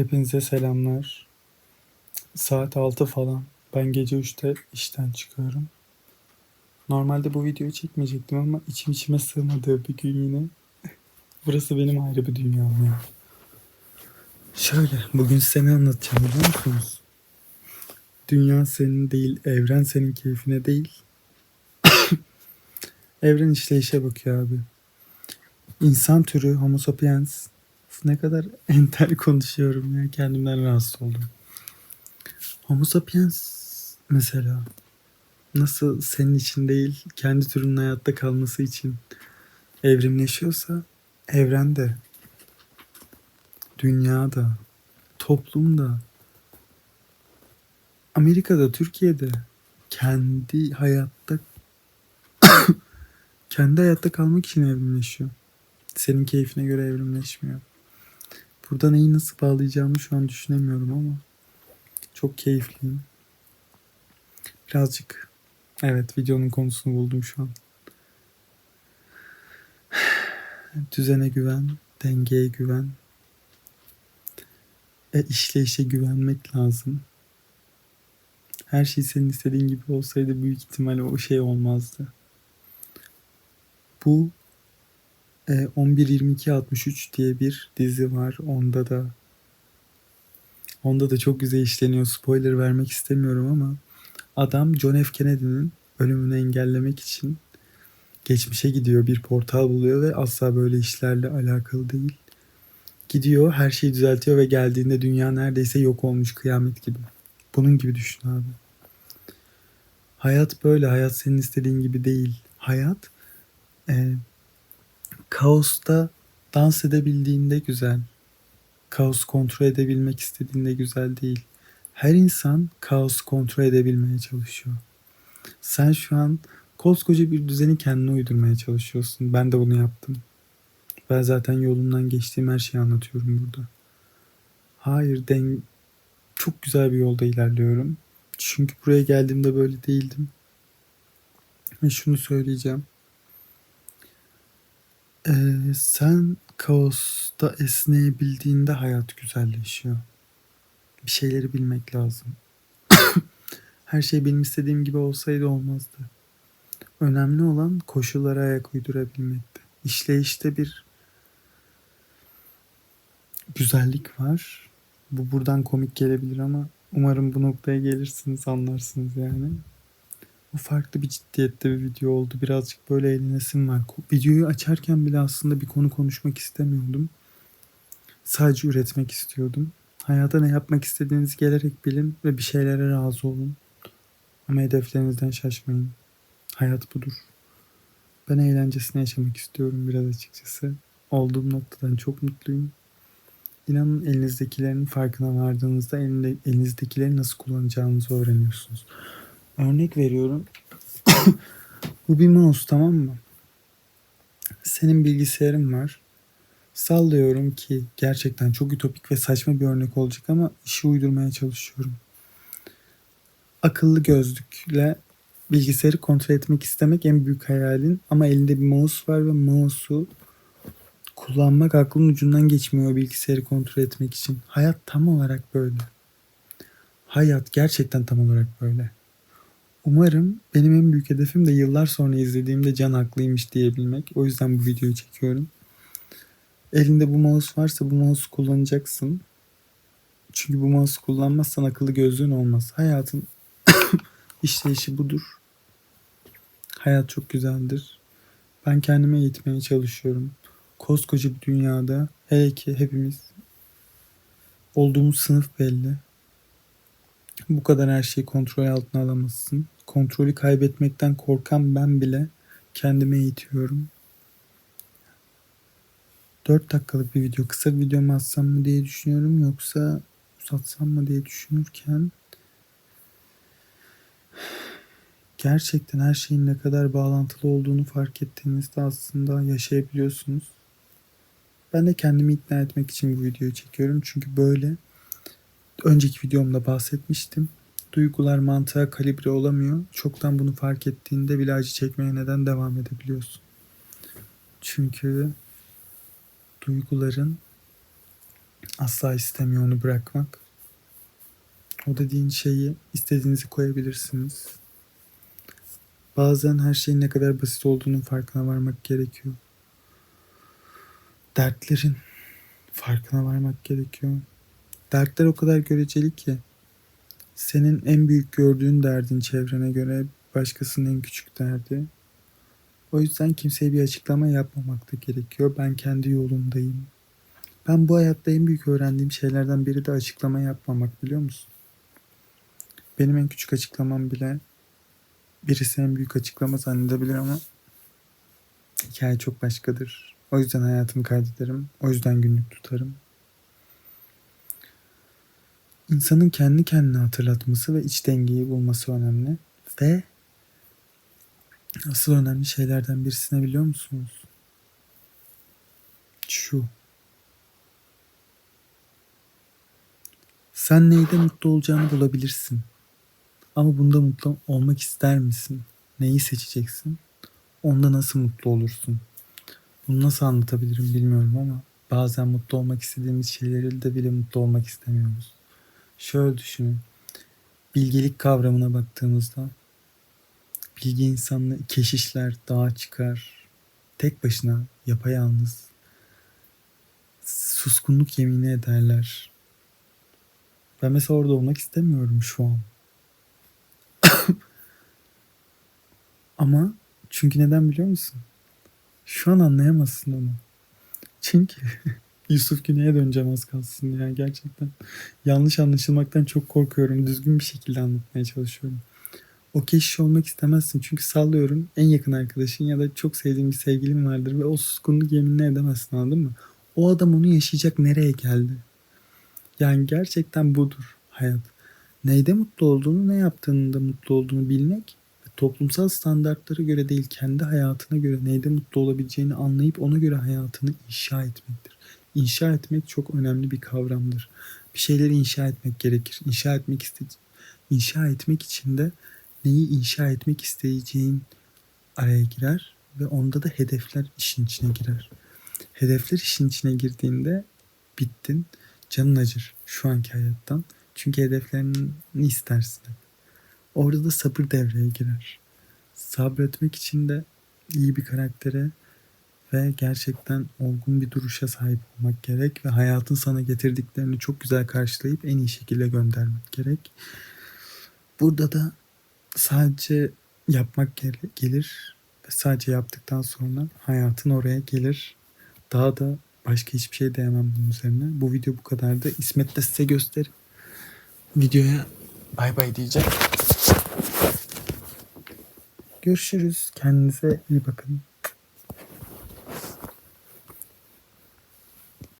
Hepinize selamlar. Saat 6 falan. Ben gece 3'te işten çıkıyorum. Normalde bu videoyu çekmeyecektim ama içim içime sığmadığı bir gün yine. Burası benim ayrı bir dünyam ya. Şöyle, bugün size ne anlatacağım biliyor musunuz? Dünya senin değil, evren senin keyfine değil. evren işleyişe bakıyor abi. İnsan türü Homo sapiens ne kadar entel konuşuyorum ya kendimden rahatsız oldum. Homo sapiens mesela nasıl senin için değil kendi türünün hayatta kalması için evrimleşiyorsa evrende, dünyada, toplumda, Amerika'da, Türkiye'de kendi hayatta kendi hayatta kalmak için evrimleşiyor. Senin keyfine göre evrimleşmiyor. Burada neyi nasıl bağlayacağımı şu an düşünemiyorum ama çok keyifliyim. Birazcık evet videonun konusunu buldum şu an. Düzene güven, dengeye güven. E işleyişe güvenmek lazım. Her şey senin istediğin gibi olsaydı büyük ihtimalle o şey olmazdı. Bu e, 11-22-63 diye bir dizi var. Onda da onda da çok güzel işleniyor. Spoiler vermek istemiyorum ama adam John F. Kennedy'nin ölümünü engellemek için geçmişe gidiyor. Bir portal buluyor ve asla böyle işlerle alakalı değil. Gidiyor, her şeyi düzeltiyor ve geldiğinde dünya neredeyse yok olmuş kıyamet gibi. Bunun gibi düşün abi. Hayat böyle. Hayat senin istediğin gibi değil. Hayat e, kaosta dans edebildiğinde güzel. Kaos kontrol edebilmek istediğinde güzel değil. Her insan kaos kontrol edebilmeye çalışıyor. Sen şu an koskoca bir düzeni kendine uydurmaya çalışıyorsun. Ben de bunu yaptım. Ben zaten yolumdan geçtiğim her şeyi anlatıyorum burada. Hayır, den çok güzel bir yolda ilerliyorum. Çünkü buraya geldiğimde böyle değildim. Ve şunu söyleyeceğim. Ee, sen kaosta esneyebildiğinde hayat güzelleşiyor. Bir şeyleri bilmek lazım. Her şey benim istediğim gibi olsaydı olmazdı. Önemli olan koşullara ayak uydurabilmekti. İşleyişte bir güzellik var. Bu buradan komik gelebilir ama umarım bu noktaya gelirsiniz anlarsınız yani. Farklı bir ciddiyette bir video oldu. Birazcık böyle eğlenesim var. Videoyu açarken bile aslında bir konu konuşmak istemiyordum. Sadece üretmek istiyordum. Hayata ne yapmak istediğinizi gelerek bilin ve bir şeylere razı olun. Ama hedeflerinizden şaşmayın. Hayat budur. Ben eğlencesine yaşamak istiyorum biraz açıkçası. Olduğum noktadan çok mutluyum. İnanın elinizdekilerin farkına vardığınızda elinde, elinizdekileri nasıl kullanacağınızı öğreniyorsunuz. Örnek veriyorum. Bu bir mouse tamam mı? Senin bilgisayarın var. Sallıyorum ki gerçekten çok ütopik ve saçma bir örnek olacak ama işi uydurmaya çalışıyorum. Akıllı gözlükle bilgisayarı kontrol etmek istemek en büyük hayalin ama elinde bir mouse var ve mouse'u kullanmak aklın ucundan geçmiyor bilgisayarı kontrol etmek için. Hayat tam olarak böyle. Hayat gerçekten tam olarak böyle. Umarım benim en büyük hedefim de yıllar sonra izlediğimde can haklıymış diyebilmek. O yüzden bu videoyu çekiyorum. Elinde bu mouse varsa bu mouse kullanacaksın. Çünkü bu mouse kullanmazsan akıllı gözlüğün olmaz. Hayatın işleyişi budur. Hayat çok güzeldir. Ben kendime eğitmeye çalışıyorum. Koskoca bir dünyada hele ki hepimiz olduğumuz sınıf belli. Bu kadar her şeyi kontrol altına alamazsın. Kontrolü kaybetmekten korkan ben bile kendime eğitiyorum. 4 dakikalık bir video. Kısa bir video mu atsam mı diye düşünüyorum. Yoksa uzatsam mı diye düşünürken gerçekten her şeyin ne kadar bağlantılı olduğunu fark ettiğinizde aslında yaşayabiliyorsunuz. Ben de kendimi ikna etmek için bu videoyu çekiyorum. Çünkü böyle önceki videomda bahsetmiştim. Duygular mantığa kalibre olamıyor. Çoktan bunu fark ettiğinde bile acı çekmeye neden devam edebiliyorsun. Çünkü duyguların Asla istemiyor onu bırakmak. O dediğin şeyi istediğinizi koyabilirsiniz. Bazen her şeyin ne kadar basit olduğunun farkına varmak gerekiyor. Dertlerin farkına varmak gerekiyor. Dertler o kadar göreceli ki senin en büyük gördüğün derdin çevrene göre başkasının en küçük derdi. O yüzden kimseye bir açıklama yapmamak da gerekiyor. Ben kendi yolumdayım. Ben bu hayatta en büyük öğrendiğim şeylerden biri de açıklama yapmamak biliyor musun? Benim en küçük açıklamam bile birisi en büyük açıklama zannedebilir ama hikaye çok başkadır. O yüzden hayatımı kaydederim. O yüzden günlük tutarım. İnsanın kendi kendine hatırlatması ve iç dengeyi bulması önemli. Ve asıl önemli şeylerden birisini biliyor musunuz? Şu. Sen neyde mutlu olacağını bulabilirsin. Ama bunda mutlu olmak ister misin? Neyi seçeceksin? Onda nasıl mutlu olursun? Bunu nasıl anlatabilirim bilmiyorum ama bazen mutlu olmak istediğimiz şeyleri de bile mutlu olmak istemiyoruz. Şöyle düşünün. Bilgelik kavramına baktığımızda bilgi insanını keşişler, dağa çıkar. Tek başına yapayalnız suskunluk yemini ederler. Ben mesela orada olmak istemiyorum şu an. Ama çünkü neden biliyor musun? Şu an anlayamazsın onu. Çünkü Yusuf Güney'e döneceğim az kalsın ya gerçekten. Yanlış anlaşılmaktan çok korkuyorum. Düzgün bir şekilde anlatmaya çalışıyorum. O keşiş olmak istemezsin. Çünkü sallıyorum en yakın arkadaşın ya da çok sevdiğin bir sevgilin vardır ve o suskunluk yeminini edemezsin anladın mı? O adam onu yaşayacak nereye geldi? Yani gerçekten budur hayat. Neyde mutlu olduğunu, ne yaptığında mutlu olduğunu bilmek ve toplumsal standartlara göre değil, kendi hayatına göre neyde mutlu olabileceğini anlayıp ona göre hayatını inşa etmektir. İnşa etmek çok önemli bir kavramdır. Bir şeyleri inşa etmek gerekir. İnşa etmek iste inşa etmek için de neyi inşa etmek isteyeceğin araya girer ve onda da hedefler işin içine girer. Hedefler işin içine girdiğinde bittin. Canın acır şu anki hayattan. Çünkü hedeflerini istersin. Orada da sabır devreye girer. Sabretmek için de iyi bir karaktere ve gerçekten olgun bir duruşa sahip olmak gerek ve hayatın sana getirdiklerini çok güzel karşılayıp en iyi şekilde göndermek gerek. Burada da sadece yapmak gelir ve sadece yaptıktan sonra hayatın oraya gelir. Daha da başka hiçbir şey diyemem bunun üzerine. Bu video bu kadardı. İsmet de size gösterir. Videoya bay bay diyeceğim. Görüşürüz. Kendinize iyi bakın.